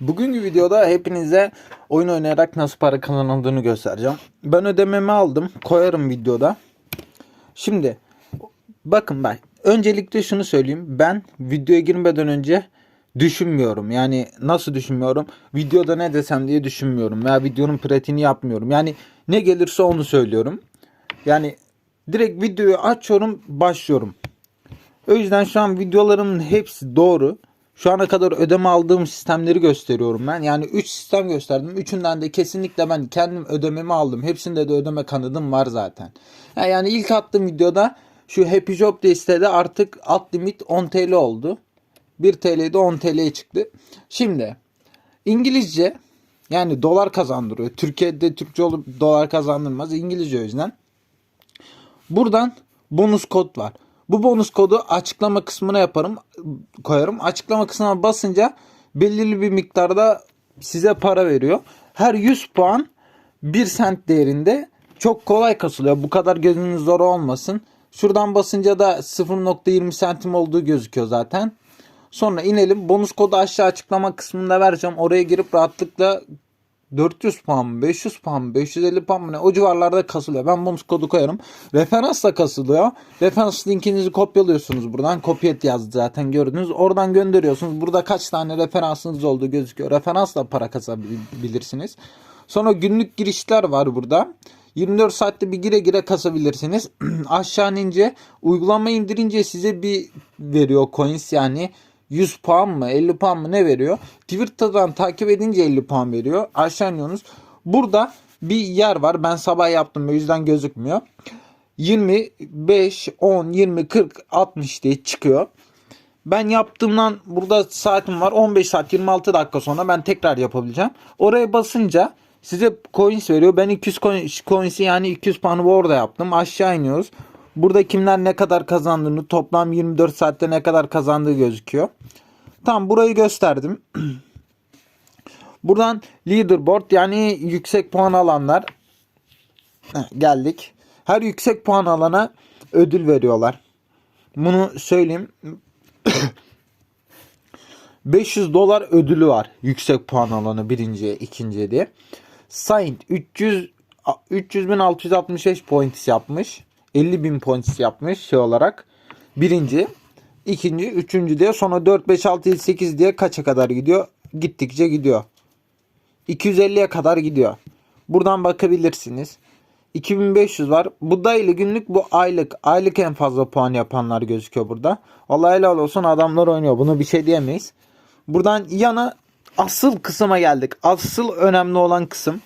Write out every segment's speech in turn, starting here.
Bugünkü videoda hepinize oyun oynayarak nasıl para kazanıldığını göstereceğim. Ben ödememi aldım. Koyarım videoda. Şimdi bakın bak. Öncelikle şunu söyleyeyim. Ben videoya girmeden önce düşünmüyorum. Yani nasıl düşünmüyorum? Videoda ne desem diye düşünmüyorum. Veya videonun pratiğini yapmıyorum. Yani ne gelirse onu söylüyorum. Yani direkt videoyu açıyorum, başlıyorum. O yüzden şu an videolarımın hepsi doğru. Şu ana kadar ödeme aldığım sistemleri gösteriyorum ben. Yani 3 sistem gösterdim. Üçünden de kesinlikle ben kendim ödememi aldım. Hepsinde de ödeme kanadım var zaten. Yani ilk attığım videoda şu Happy Job diye sitede artık alt limit 10 TL oldu. 1 TL'de 10 TL'ye çıktı. Şimdi İngilizce yani dolar kazandırıyor. Türkiye'de Türkçe olup dolar kazandırmaz. İngilizce o yüzden. Buradan bonus kod var. Bu bonus kodu açıklama kısmına yaparım, koyarım. Açıklama kısmına basınca belirli bir miktarda size para veriyor. Her 100 puan 1 sent değerinde çok kolay kasılıyor. Bu kadar gözünüz zor olmasın. Şuradan basınca da 0.20 sentim olduğu gözüküyor zaten. Sonra inelim. Bonus kodu aşağı açıklama kısmında vereceğim. Oraya girip rahatlıkla 400 puan mı 500 puan mı 550 puan mı ne o civarlarda kasılıyor. Ben bonus kodu koyarım. Referansla kasılıyor. Referans linkinizi kopyalıyorsunuz buradan. Copy yazdı zaten gördünüz. Oradan gönderiyorsunuz. Burada kaç tane referansınız olduğu gözüküyor. Referansla para kasabilirsiniz. Sonra günlük girişler var burada. 24 saatte bir gire gire kasabilirsiniz. Aşağı inince uygulama indirince size bir veriyor coins yani 100 puan mı 50 puan mı ne veriyor? Twitter'dan takip edince 50 puan veriyor. Aşağı iniyorsunuz. Burada bir yer var. Ben sabah yaptım o yüzden gözükmüyor. 25, 10, 20, 40, 60 diye çıkıyor. Ben yaptığımdan burada saatim var. 15 saat 26 dakika sonra ben tekrar yapabileceğim. Oraya basınca size coins veriyor. Ben 200 coin- coins'i yani 200 puanı orada yaptım. Aşağı iniyoruz. Burada kimler ne kadar kazandığını toplam 24 saatte ne kadar kazandığı gözüküyor. Tamam burayı gösterdim. Buradan leaderboard yani yüksek puan alanlar Heh, geldik. Her yüksek puan alana ödül veriyorlar. Bunu söyleyeyim. 500 dolar ödülü var. Yüksek puan alanı birinciye, ikinciye diye. Saint 300 300.665 points yapmış. 50.000 points yapmış şey olarak. Birinci, ikinci, üçüncü diye sonra 4, 5, 6, 7, 8 diye kaça kadar gidiyor? Gittikçe gidiyor. 250'ye kadar gidiyor. Buradan bakabilirsiniz. 2500 var. Bu daily günlük bu aylık. Aylık en fazla puan yapanlar gözüküyor burada. Allah helal olsun adamlar oynuyor. Bunu bir şey diyemeyiz. Buradan yana asıl kısma geldik. Asıl önemli olan kısım.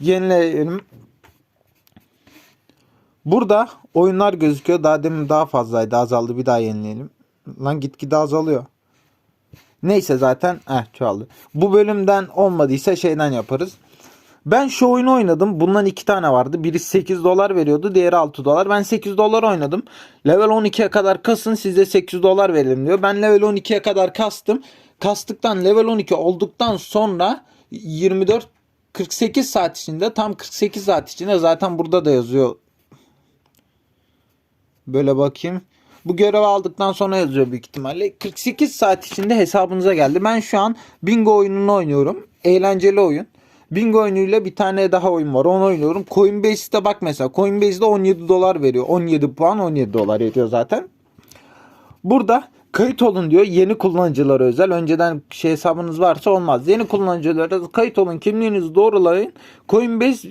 Yenileyelim. Burada oyunlar gözüküyor. Daha demin daha fazlaydı. Azaldı. Bir daha yenileyelim. Lan gitgide azalıyor. Neyse zaten eh çoğaldı. Bu bölümden olmadıysa şeyden yaparız. Ben şu oyunu oynadım. Bundan iki tane vardı. Biri 8 dolar veriyordu. Diğeri 6 dolar. Ben 8 dolar oynadım. Level 12'ye kadar kasın size 8 dolar verelim diyor. Ben level 12'ye kadar kastım. Kastıktan level 12 olduktan sonra 24 48 saat içinde tam 48 saat içinde zaten burada da yazıyor. Böyle bakayım. Bu görevi aldıktan sonra yazıyor büyük ihtimalle. 48 saat içinde hesabınıza geldi. Ben şu an bingo oyununu oynuyorum. Eğlenceli oyun. Bingo oyunuyla bir tane daha oyun var. Onu oynuyorum. Coinbase'de bak mesela. Coinbase'de 17 dolar veriyor. 17 puan 17 dolar ediyor zaten. Burada kayıt olun diyor. Yeni kullanıcılara özel. Önceden şey hesabınız varsa olmaz. Yeni kullanıcılara kayıt olun. Kimliğinizi doğrulayın. Coinbase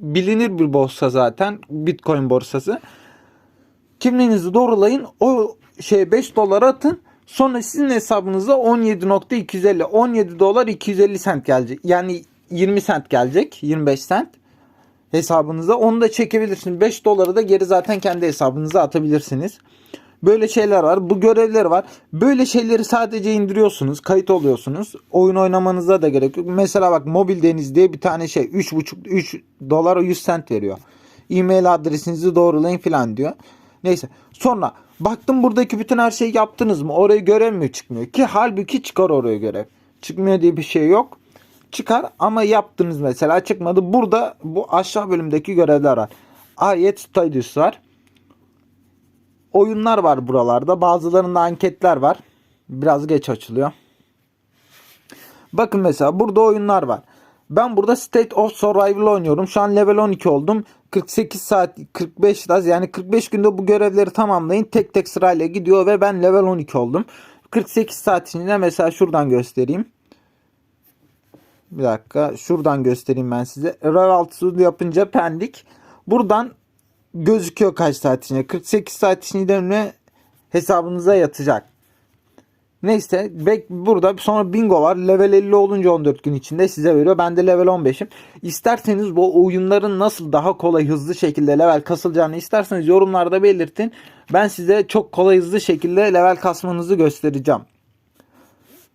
bilinir bir borsa zaten. Bitcoin borsası. Kimliğinizi doğrulayın. O şey 5 dolar atın. Sonra sizin hesabınıza 17.250 17 dolar 250 sent gelecek. Yani 20 sent gelecek. 25 sent hesabınıza. Onu da çekebilirsiniz. 5 doları da geri zaten kendi hesabınıza atabilirsiniz. Böyle şeyler var. Bu görevler var. Böyle şeyleri sadece indiriyorsunuz. Kayıt oluyorsunuz. Oyun oynamanıza da gerek yok. Mesela bak Mobil Deniz diye bir tane şey 3,5 3 dolar 100 sent veriyor. E-mail adresinizi doğrulayın falan diyor. Neyse. Sonra baktım buradaki bütün her şeyi yaptınız mı? Orayı göremiyor çıkmıyor. Ki halbuki çıkar oraya görev. Çıkmıyor diye bir şey yok. Çıkar ama yaptınız mesela çıkmadı. Burada bu aşağı bölümdeki görevler var. Ayet Studios var. Oyunlar var buralarda. Bazılarında anketler var. Biraz geç açılıyor. Bakın mesela burada oyunlar var. Ben burada State of Survival oynuyorum. Şu an level 12 oldum. 48 saat 45 saat yani 45 günde bu görevleri tamamlayın. Tek tek sırayla gidiyor ve ben level 12 oldum. 48 saat içinde mesela şuradan göstereyim. Bir dakika şuradan göstereyim ben size. Revaltsu yapınca pendik. Buradan gözüküyor kaç saat içinde. 48 saat içinde hesabınıza yatacak. Neyse bek burada sonra bingo var. Level 50 olunca 14 gün içinde size veriyor. Ben de level 15'im. İsterseniz bu oyunların nasıl daha kolay hızlı şekilde level kasılacağını isterseniz yorumlarda belirtin. Ben size çok kolay hızlı şekilde level kasmanızı göstereceğim.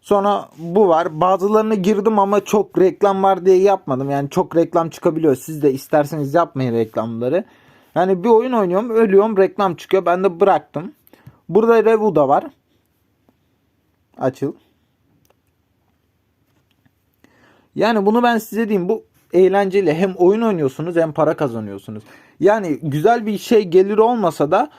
Sonra bu var. Bazılarını girdim ama çok reklam var diye yapmadım. Yani çok reklam çıkabiliyor. Siz de isterseniz yapmayın reklamları. Yani bir oyun oynuyorum, ölüyorum, reklam çıkıyor. Ben de bıraktım. Burada Revu da var. Açıl. Yani bunu ben size diyeyim. Bu eğlenceli. Hem oyun oynuyorsunuz hem para kazanıyorsunuz. Yani güzel bir şey gelir olmasa da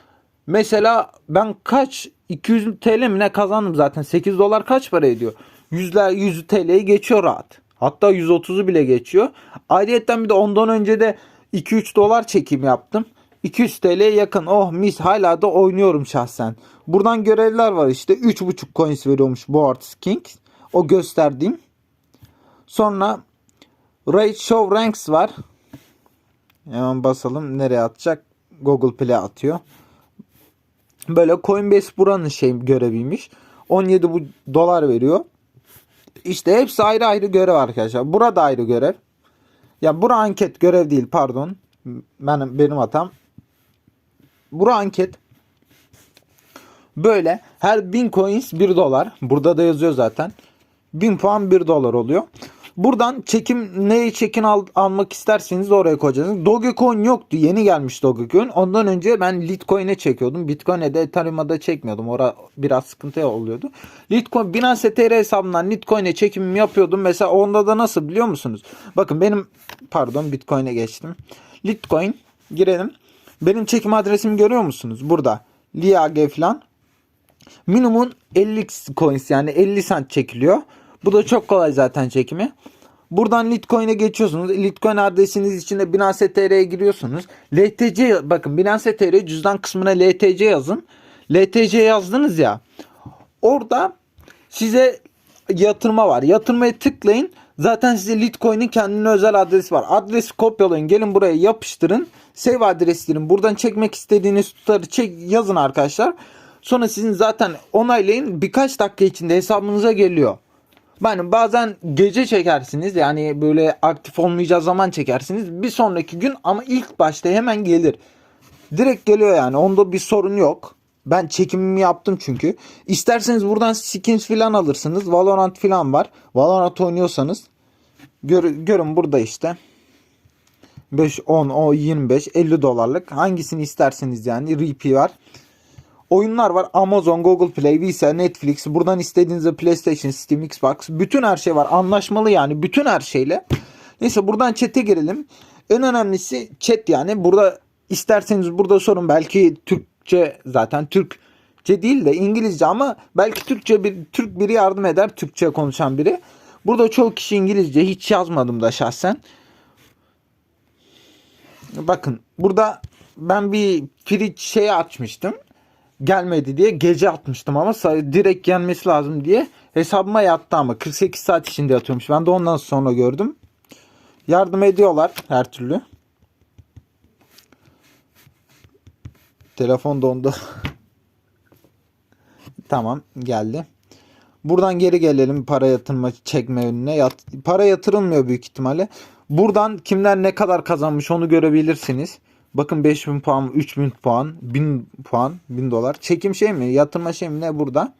mesela ben kaç 200 TL mi ne kazandım zaten. 8 dolar kaç para ediyor? Yüzler 100 TL'yi geçiyor rahat. Hatta 130'u bile geçiyor. Ayrıyetten bir de ondan önce de 2-3 dolar çekim yaptım. 200 TL'ye yakın. Oh mis hala da oynuyorum şahsen. Buradan görevler var işte. 3.5 coins veriyormuş Board King. O gösterdiğim. Sonra Raid Show Ranks var. Hemen basalım. Nereye atacak? Google Play atıyor. Böyle Coinbase buranın şey göreviymiş. 17 bu dolar veriyor. İşte hepsi ayrı ayrı görev arkadaşlar. Burada ayrı görev. Ya bura anket görev değil pardon. Benim benim hatam. Bura anket. Böyle her 1000 coins 1 dolar. Burada da yazıyor zaten. 1000 puan 1 dolar oluyor. Buradan çekim neyi çekin al, almak isterseniz oraya koyacaksınız. Dogecoin yoktu. Yeni gelmiş Dogecoin. Ondan önce ben Litecoin'e çekiyordum. Bitcoin'e de Ethereum'a da çekmiyordum. Ora biraz sıkıntı oluyordu. Litecoin Binance TR hesabından Litecoin'e çekimimi yapıyordum. Mesela onda da nasıl biliyor musunuz? Bakın benim pardon Bitcoin'e geçtim. Litecoin girelim. Benim çekim adresimi görüyor musunuz? Burada. LIAG falan. Minimum 50 coins yani 50 cent çekiliyor. Bu da çok kolay zaten çekimi. Buradan Litecoin'e geçiyorsunuz. Litecoin adresiniz içinde Binance TR'ye giriyorsunuz. LTC bakın Binance TR cüzdan kısmına LTC yazın. LTC yazdınız ya. Orada size yatırma var. Yatırmaya tıklayın. Zaten size Litecoin'in kendine özel adresi var. Adresi kopyalayın. Gelin buraya yapıştırın. Save adreslerin. Buradan çekmek istediğiniz tutarı çek, yazın arkadaşlar. Sonra sizin zaten onaylayın. Birkaç dakika içinde hesabınıza geliyor. Yani bazen gece çekersiniz yani böyle aktif olmayacağı zaman çekersiniz. Bir sonraki gün ama ilk başta hemen gelir. Direkt geliyor yani onda bir sorun yok. Ben çekimimi yaptım çünkü. İsterseniz buradan skins falan alırsınız. Valorant falan var. Valorant oynuyorsanız gör, görün burada işte. 5, 10, o 25, 50 dolarlık. Hangisini isterseniz yani. RP var oyunlar var. Amazon, Google Play, Visa, Netflix. Buradan istediğinizde PlayStation, Steam, Xbox. Bütün her şey var. Anlaşmalı yani. Bütün her şeyle. Neyse buradan chat'e girelim. En önemlisi chat yani. Burada isterseniz burada sorun. Belki Türkçe zaten Türkçe değil de İngilizce ama belki Türkçe bir Türk biri yardım eder. Türkçe konuşan biri. Burada çoğu kişi İngilizce. Hiç yazmadım da şahsen. Bakın burada ben bir free şey açmıştım gelmedi diye gece atmıştım ama direkt gelmesi lazım diye hesabıma yattı ama 48 saat içinde yatıyormuş. Ben de ondan sonra gördüm. Yardım ediyorlar her türlü. Telefon dondu. tamam geldi. Buradan geri gelelim para yatırma çekme önüne. Yat, para yatırılmıyor büyük ihtimalle. Buradan kimler ne kadar kazanmış onu görebilirsiniz. Bakın 5000 puan, 3000 puan, 1000 puan, 1000 dolar. Çekim şey mi? Yatırma şey mi? Ne burada?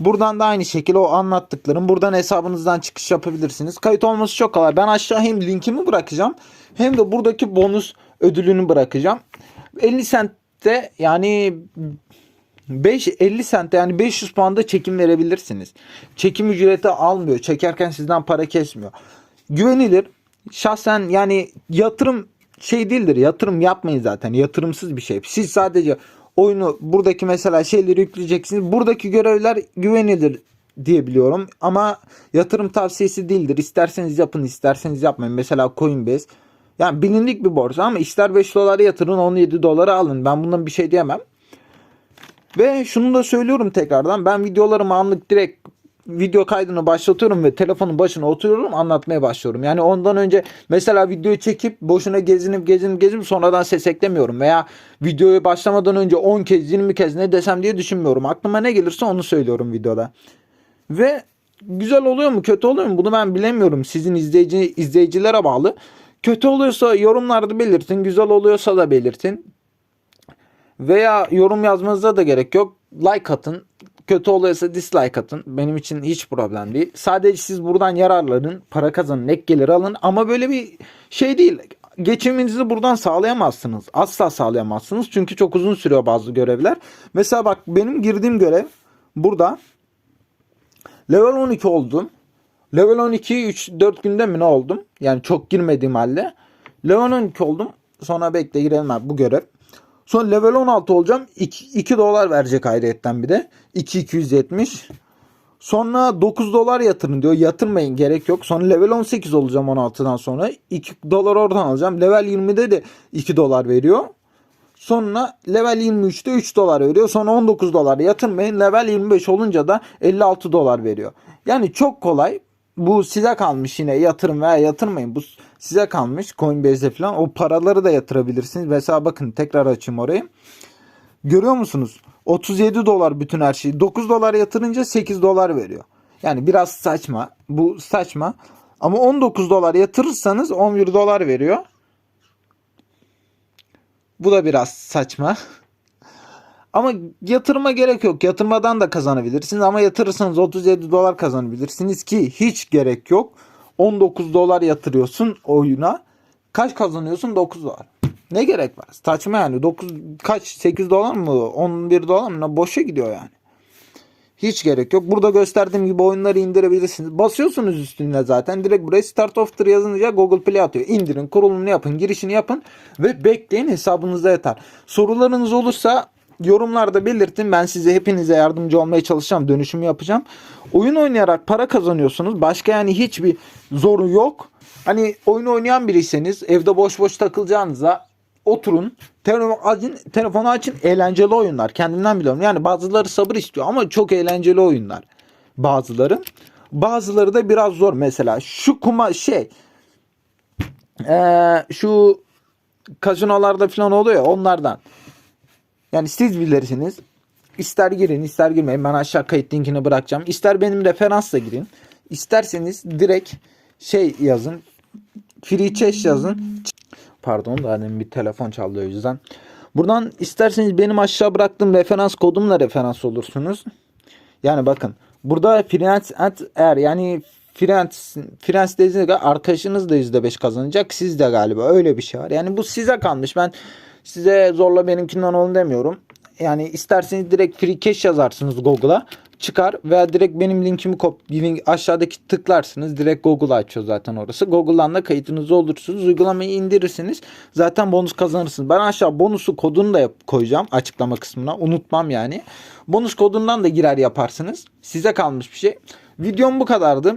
Buradan da aynı şekilde o anlattıklarım. Buradan hesabınızdan çıkış yapabilirsiniz. Kayıt olması çok kolay. Ben aşağı hem linkimi bırakacağım hem de buradaki bonus ödülünü bırakacağım. 50 centte yani 5 50 centte yani 500 puanda çekim verebilirsiniz. Çekim ücreti almıyor. Çekerken sizden para kesmiyor. Güvenilir. Şahsen yani yatırım şey değildir. Yatırım yapmayın zaten. Yatırımsız bir şey. Siz sadece oyunu buradaki mesela şeyleri yükleyeceksiniz. Buradaki görevler güvenilir. diye biliyorum. Ama yatırım tavsiyesi değildir. İsterseniz yapın, isterseniz yapmayın. Mesela Coinbase. Yani bilindik bir borsa ama ister 5 dolara yatırın 17 dolara alın. Ben bundan bir şey diyemem. Ve şunu da söylüyorum tekrardan. Ben videolarımı anlık direkt video kaydını başlatıyorum ve telefonun başına oturuyorum anlatmaya başlıyorum. Yani ondan önce mesela videoyu çekip boşuna gezinip gezinip gezinip sonradan ses eklemiyorum. Veya videoyu başlamadan önce 10 kez 20 kez ne desem diye düşünmüyorum. Aklıma ne gelirse onu söylüyorum videoda. Ve güzel oluyor mu kötü oluyor mu bunu ben bilemiyorum. Sizin izleyici izleyicilere bağlı. Kötü oluyorsa yorumlarda belirtin. Güzel oluyorsa da belirtin. Veya yorum yazmanıza da gerek yok. Like atın. Kötü oluyorsa dislike atın. Benim için hiç problem değil. Sadece siz buradan yararlanın. Para kazanın. Ek gelir alın. Ama böyle bir şey değil. Geçiminizi buradan sağlayamazsınız. Asla sağlayamazsınız. Çünkü çok uzun sürüyor bazı görevler. Mesela bak benim girdiğim görev burada. Level 12 oldum. Level 12 3-4 günde mi ne oldum? Yani çok girmediğim halde. Level 12 oldum. Sonra bekle girelim abi bu görev. Sonra level 16 olacağım. 2, 2 dolar verecek ayrıyetten bir de. 2270. Sonra 9 dolar yatırın diyor. Yatırmayın gerek yok. Sonra level 18 olacağım 16'dan sonra. 2 dolar oradan alacağım. Level 20'de de 2 dolar veriyor. Sonra level 23'te 3 dolar veriyor. Sonra 19 dolar yatırmayın. Level 25 olunca da 56 dolar veriyor. Yani çok kolay. Bu size kalmış yine yatırım veya yatırmayın. Bu size kalmış Coinbase'de falan. O paraları da yatırabilirsiniz. Mesela bakın tekrar açayım orayı. Görüyor musunuz? 37 dolar bütün her şey. 9 dolar yatırınca 8 dolar veriyor. Yani biraz saçma. Bu saçma. Ama 19 dolar yatırırsanız 11 dolar veriyor. Bu da biraz saçma. Ama yatırıma gerek yok. Yatırmadan da kazanabilirsiniz ama yatırırsanız 37 dolar kazanabilirsiniz ki hiç gerek yok. 19 dolar yatırıyorsun oyuna. Kaç kazanıyorsun? 9 dolar. Ne gerek var? Saçma yani. 9 kaç 8 dolar mı? 11 dolar mı? Boşa gidiyor yani. Hiç gerek yok. Burada gösterdiğim gibi oyunları indirebilirsiniz. Basıyorsunuz üstüne zaten. Direkt buraya Start After yazınca Google Play atıyor. İndirin, kurulumunu yapın, girişini yapın ve bekleyin hesabınıza yatar. Sorularınız olursa yorumlarda belirtin. Ben size hepinize yardımcı olmaya çalışacağım. Dönüşümü yapacağım. Oyun oynayarak para kazanıyorsunuz. Başka yani hiçbir zoru yok. Hani oyun oynayan biriyseniz evde boş boş takılacağınıza oturun. Telefonu açın, telefonu açın. Eğlenceli oyunlar. Kendimden biliyorum. Yani bazıları sabır istiyor ama çok eğlenceli oyunlar. Bazıları. Bazıları da biraz zor. Mesela şu kuma şey eee, şu kazinolarda falan oluyor onlardan. Yani siz bilirsiniz. İster girin ister girmeyin. Ben aşağı kayıt linkini bırakacağım. İster benim referansla girin. İsterseniz direkt şey yazın. Free chat yazın. Pardon da bir telefon çaldı o yüzden. Buradan isterseniz benim aşağı bıraktığım referans kodumla referans olursunuz. Yani bakın burada freelance at eğer yani freelance freelance dediğinizde arkadaşınız da %5 kazanacak. Siz de galiba öyle bir şey var. Yani bu size kalmış. Ben size zorla benimkinden olun demiyorum. Yani isterseniz direkt free cash yazarsınız Google'a çıkar veya direkt benim linkimi kop link aşağıdaki tıklarsınız. Direkt Google açıyor zaten orası. Google'dan da kayıtınızı olursunuz. Uygulamayı indirirsiniz. Zaten bonus kazanırsınız. Ben aşağı bonusu kodunu da koyacağım açıklama kısmına. Unutmam yani. Bonus kodundan da girer yaparsınız. Size kalmış bir şey. Videom bu kadardı.